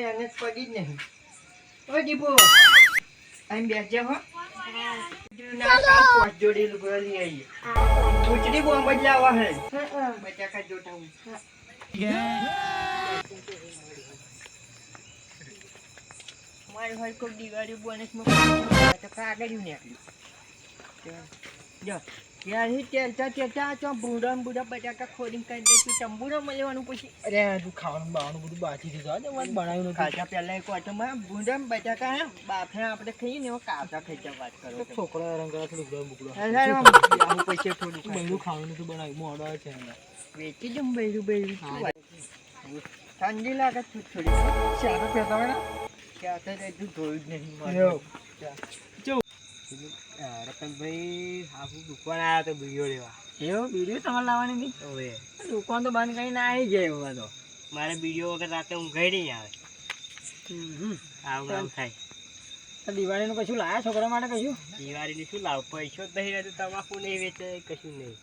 એના પડી જ નહીં ઓ દીપો અહીં બેસજે હો ના કામ પોચ જોડી લુગડો લઈ આવીએ પૂછડી બોમ્બ જ લાવવા હે મારી હોય કોઈ દિવાળી બોનસમાં નીકળ્યું જો ત્યાંથી ચાલતા ચાલતા તો બુડા બુડા બટાકા ખોરીને કરી દઈશું તંબુરો મળવાનું પછી અરે તું ખાવાનું બાવાનું બધું બાકી છે. આજે મને બનાવ્યું ખાતા પહેલા એક વાટમાં બુડા ને બટાકા હે બાફે આપણે ખાઈએ ને એવા કાચા ખાઈ વાત કરો તો છોકરા રંગ થોડું બુકડો. પૈસે થોડું બહેરું ખાવાનું નથી બનાવ્યું. મોડો છે. વેચી જમ બૈરું બૈરું વાત? ઠંડી લાગે થોડી ચાલો કહેતા હોય તો ધોયું જ નહીં એવું. રતનભાઈ આખું દુકાન આવ્યા તો બીડીઓ લેવા. એવું? બીડીઓ તમારે લાવવાની નહીં? હવે. દુકાન તો બંધ કરીને આવી જાય એવા તો. મારે બીડીઓ વગર રાતે ઊંઘાઈ નહીં આવે. આવું આવું થાય. દિવાળીનું કશું લાયા છોકરા માટે કશું? દિવાળીની શું લાવ? પૈસો જ નહીં રહેતો તમાકુ નહીં વેચે કશું નહીં.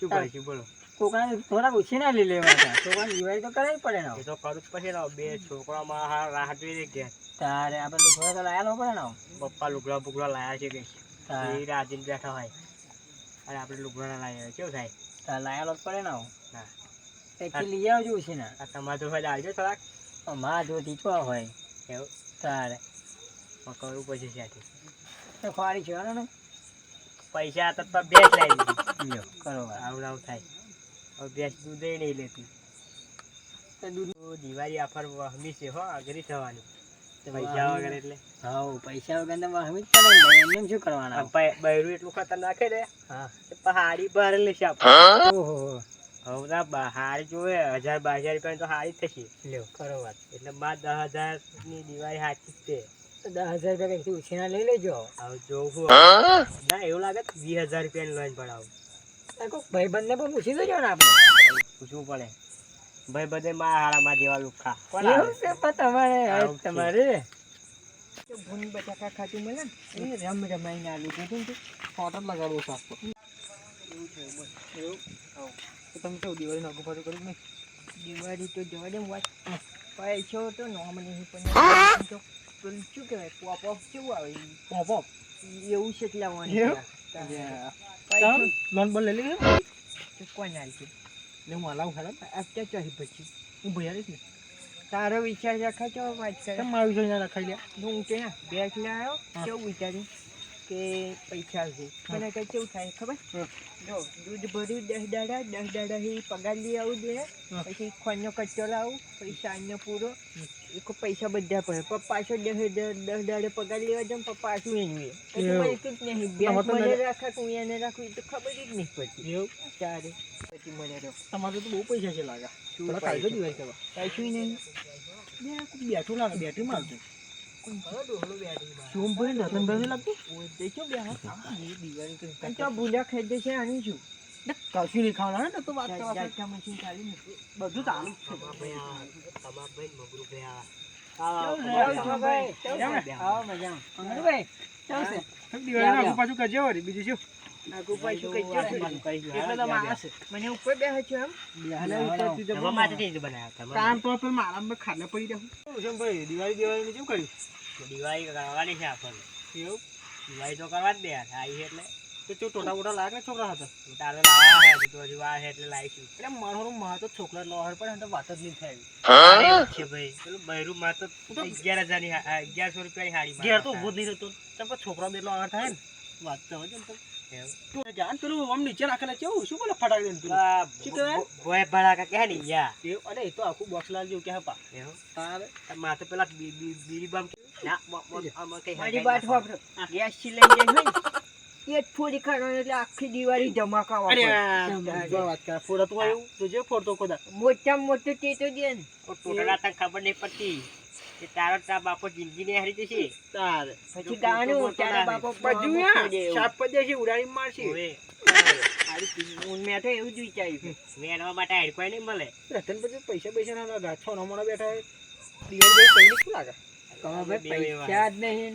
શું હા. કરીશું બોલો. છોકરાને થોડાક ઓછી ના લઈ લેવા છોકરાને દિવાળી તો કરાવી પડે ને તો કરું પછી ને બે છોકરામાં હા રાહ જોઈ ગયા તારે આપણે તો તો લાયા પડે ને પપ્પા લુગડા બુગડા લાયા છે તારે. એ રાજીને બેઠા હોય. અને આપણે લુગડા ના લાયા કેવું થાય? તારે લાયા જ પડે ને હા. લઈ આવજો ઓછી ને આ તમારે તો હોય આવજો થોડાક. અમારા જો ટીચવા હોય. એવું? તારે. કરવું પછી ત્યાંથી. ખવાડી છે ને. પૈસા તો બેસ લાવી દીધી. કરો આવું આવું થાય. હવે બેસ દૂધે નહીં લેતી. તો દૂધ દિવાળી આફર વહમી છે હો અઘરી થવાની. પૈસા વગર એટલે. હા પૈસા વગર તો વાહમી જ પડે એમને શું કરવાના? બૈરું એટલું ખતરનાક છે હા. હાડી બહાર લેશે આપણે. ઓહો હવે તો બ- જોવે હજાર બાર હજાર રૂપિયા તો હારી જ થશે. લ્યો. ખરો વાત. એટલે બાર દસ હજારની દિવાળી સાચી જ છે. દસ હજાર રૂપિયા કઈ ઉછીના લઈ લેજો. હવે જોવું ના એવું લાગે તો વીસ હજાર રૂપિયાની લોન પડાવું ભાઈબંધને પણ પૂછી દેજો ને આપણે. પૂછવું પડે. ભાઈ બધે મારા હારામાં જેવા લુખા. કોણ એવું છે પણ તમારે તમારે. ભૂન બટાકા ખાતું મળે ને એ રમ રમાઈને આવી દીધું ને ફોટો લગાડવો સાફ એવું તો તમે કેવું દિવાળી નાખું ફાટું કર્યું નહીં? દિવાળી તો જવા દે વાત પૈસો તો નોમ નહીં પણ તો. શું કહેવાય પોપ ઓફ કેવું આવે? પોપ ઓફ એવું છે એટલે આવવાનું લોન બોલ લઈ તો કોણ આવશે ને હું હલાવું ખરા અત્યારે ચોહી પછી હું ભૈયા રહીશ ને તારો વિચાર રખા છો વાત કરે કેમ મારું વિચાર રખાઈ લ્યા હું કે બેગ લાવ્યો હા. કેવું વિચાર્યું કે પૈસા આવશે મને કઈ કેવું થાય ખબર? જો દૂધ ભર્યું દસ દાડા દસ દાડા થી પગાર લઈ આવું જોઈએ. પછી ખોનનો કચ્ચો લાવું પૈસા અન્ય પૂરો. એક પૈસા બધા પડે. પપ્પા છો દસ દસ દાડે પગાર લેવા જાઉં પણ પાછું એનું એ પછી એવું. મને કંઈક નહીં બેંક મને રાખા કે હું એને રાખું એ તો ખબર જ નહીં પડતી. એવું? પછી મને તો તમારે તો બહુ પૈસા છે લાગા. શું દિવાળી કરવા નહીં. બેઠું લાગે બેઠું મારતું શું રતનભાઈ લાગતું દેખો બે દિવાળી તો અને ખાઈ જશે આની શું? કશું નહીં ખાવાના ને? તો વાત કરવા મશીન ચાલી બધું ચાલુ મગરું ગયા દિવાળી દિવાળીનું કેવું કર્યું? દિવાળી કરવાની છે આપણને એવું? દિવાળી તો કરવા જ દે આવી છે એટલે. તો ચો ટોટા બોટા લાગે ને છોકરા હતા તારે લાવ્યા છે તો હજુ વાર છે એટલે લાવીશું એટલે મારું માં તો છોકરા લોહર પડે પણ તો વાત જ નહીં થાય છે ભાઈ. પેલું બહેરું માં તો અગિયાર હજારની અગિયારસો રૂપિયાની હાડી ઘેર તો ઊભો જ નહીં રહેતો. તેમ છોકરા એટલો આગળ થાય ને? વાત તો હોયની એ તો આખું બોક્સ લાલ જેવું કે પા. એવું? તારે? મારે તો પેલા બી- બી- બીડી બમ ના મ- મ- આમાં કઈ મારી હગાઈ વાત ના વાપરો. થાય. ગેસ સિલિન્ડર હોય ને, એ જ ફોડી કાઢવાનું એટલે આખી દિવાળી ધમાકા વાત કરે. ફોડા આવ્યું તો જે ફોડતો ખોદા મોટામાં મોટું તે તો દે ને. ખબર નહીં પડતી. કે તારો તારા બાપો જિંદગી ને હારી જશે. તારે. પછી ગાવાનું તારા બાપો બધું સાપ પદે ઉડાડી મારશે. હવે. હું મેં તો એવું જ વિચાર્યું મેળવા માટે હાડકોય નહીં મળે. રતન પછી પૈસા પૈસા ના લાગે. છ નમણા બેઠા દિવાળી ભાઈ કઈ શું લાગે? હવે હવે પૈસા જ નહીં.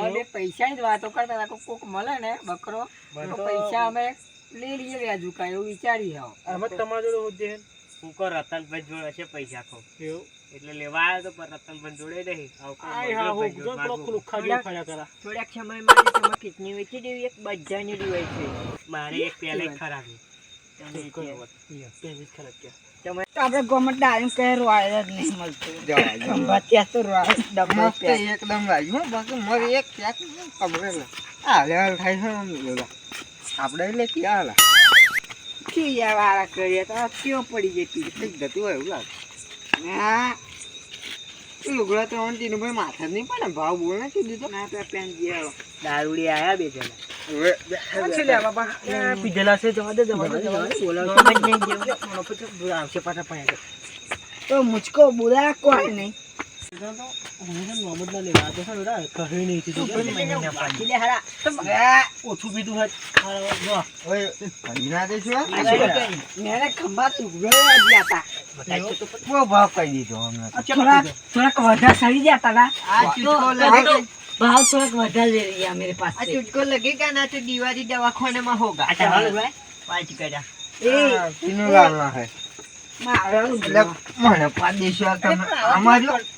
હવે પૈસાની જ વાતો કરતા હતા કોક મળે ને બકરો તો પૈસા અમે લઈ લઈએ વ્યાજુ કાંઈ એવું વિચારી આવો આમાં તમારા જોડે હું કહું રતનભાઈ જોડે છે પૈસા કહું એવું? એટલે લેવા આવ્યો તો પણ રતનભાઈ જોડે નહીં. થોડાક સમય માટે તમે કિડની વેચી દેવી એક બધાની દેવાય છે. મારે એક પહેલે ખરાબ. ગવર્મેન્ટ કહે રોય જ નહીં મળતું. ખંભાતિયા તો રોય. એકદમ લાગ્યું બાકી મારે એક ખબર આ લેવલ થાય છે આપણે એટલે ક્યાં હાલા? ક્યાં વાળા કરીએ તો કેવો પડી જતી? કંઈક જતું હોય એવું લાગે. લુગડા ત્રણ તીનું ભાઈ માથા નહીં પણ ભાવ બોલ નથી ના તો પેન જે દારૂડી આયા બે જણા. પીધેલા છે જવા દે જવા મુચકો બોલા કોઈ નહીં. ઓછું ચુટકો લગે ના તો દિવાળી દવાખાને માં હોગા પાંચ કર્યા એ કિનો મને પાદેશ તમે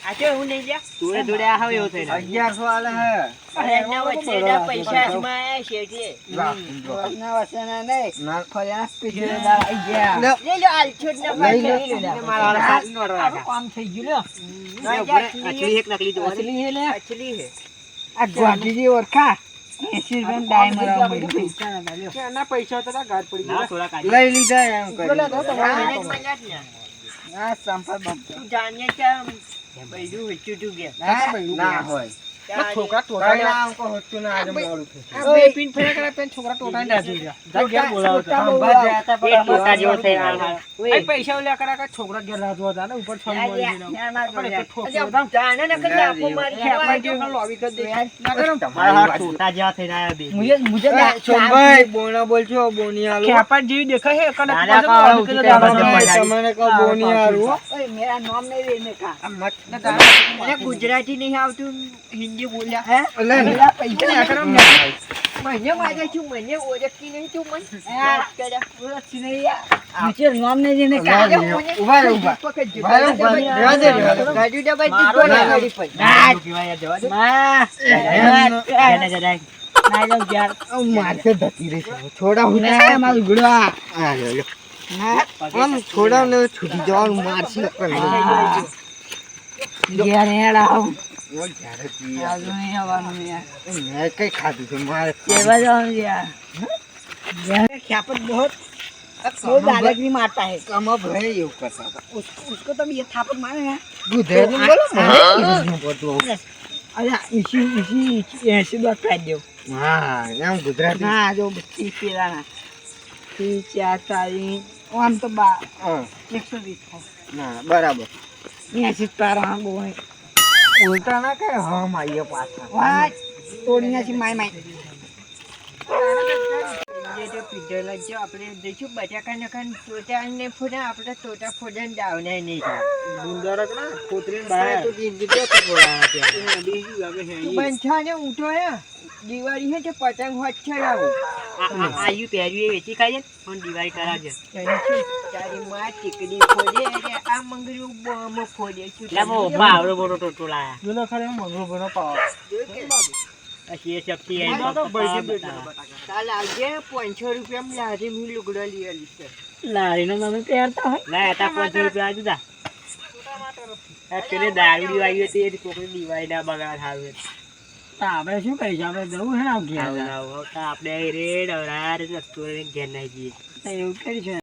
આ તો એવું નહીં લ્યા. જોડે જોડે આ હવે એવું થઈ રહ્યું. અગિયારસો આલે હે. એના વચ્ચેના પૈસા હાથમાં આયા છે એટલે. લા, જો. વસના વસના ના, ફર્યા સ્પીડ આવી ગયા લે, લઈ લો, આલછોડ ના લઈ લો. લઈ લો. મારા વાળા નો અડવા કામ થઈ ગયું લ્યો ના, એક નકલી જોવા દે. હે લે અસલી હે. આ મળ્યું એના પૈસા હતા ગાઢ પડી ગયા લઈ લીધા એમ કરી. બોલે તો તમારે આ તો. મને જ મળ્યા જ ને. આ સંપર બમ્પર તું જાણીએ કે બૈરું વેચ્યું ભાઈ, ના હોય. છોકરા જેવો દેખાય ગુજરાતી નહીં આવતું. હિન્દી બોલ્યા હે અલે, પૈસા ના કરે? મને મારે છું મને ઓળખતી નહીં તું મને ઓળખી નહીં યાર નામ ના, ઊભા રહો, ઊભા. રહો, ઊભા રહો. રહેવા દે, ગાડી દબાઈ દીધો ના. ગાડી પર. ના, કહેવાય જવા દે. જને જને. ના લો મારશે ધકી રહી છોડા હું મારું ગુડવા આ લે. આમ છોડા ને છૂટી જવાનું મારશે. ઘેર હેડ આવ ઓ, જ્યારે પી યાર. આજુ નહીં આવવાનું યાર મેં કઈ ખાધું છે મારે કેવા જવાનું યાર यार ख्यापत बहुत बहुत डायरेक्ट नहीं मारता है કમા ભાઈ એવું કરતા હતા उसको उसको तो ये थापत मारे हैं ગુજરાતી બોલો મને કીધું પડતું. अरे इसी इसी ऐसे बात कर दो હા એમ ગુજરાતી ना जो तीस पेला ना तीस चार चालीस आम तो बा હા, एक सौ बीस था ના બરાબર ऐसे तारा हम बोले ઉલટા ના કે હા, માઈએ પાછા. વાત. તોડી બટાકા ને ફોડા આપણે ટોટા ફોડા ને. ડાવને ફોડા ત્યાં બીજું લાગે છે બંછા ને દિવાળી છે તે પતંગ હોત છે લાવું. આયુ પહેર્યું એ વેચી ખાઈએ પણ દિવાળી કરાવજે. તારી માં ચીકડી ખોજે આ મંગરું બોમ ખોજે એટલે બહુ બાવડો બોરો ટોટો લાયા ખરે મંગરું બોરો પાવ એ શક્તિ આવી કાલ આવજે પાંચસો રૂપિયા લારી મી લુગડો લઈ આવી છે. લારીનો તમે પહેરતા હોય? ના હતા પાંચસો રૂપિયા આવી દીધા પેલે દારૂડી આવી હતી એ છોકરી દિવાળીના બગાડ હાલ આપણે શું કરીશું? આપણે જવું છે ને આપણે રે ડવરા રે રસ્તો ઘેર નાખી જઈએ. એવું કરીશું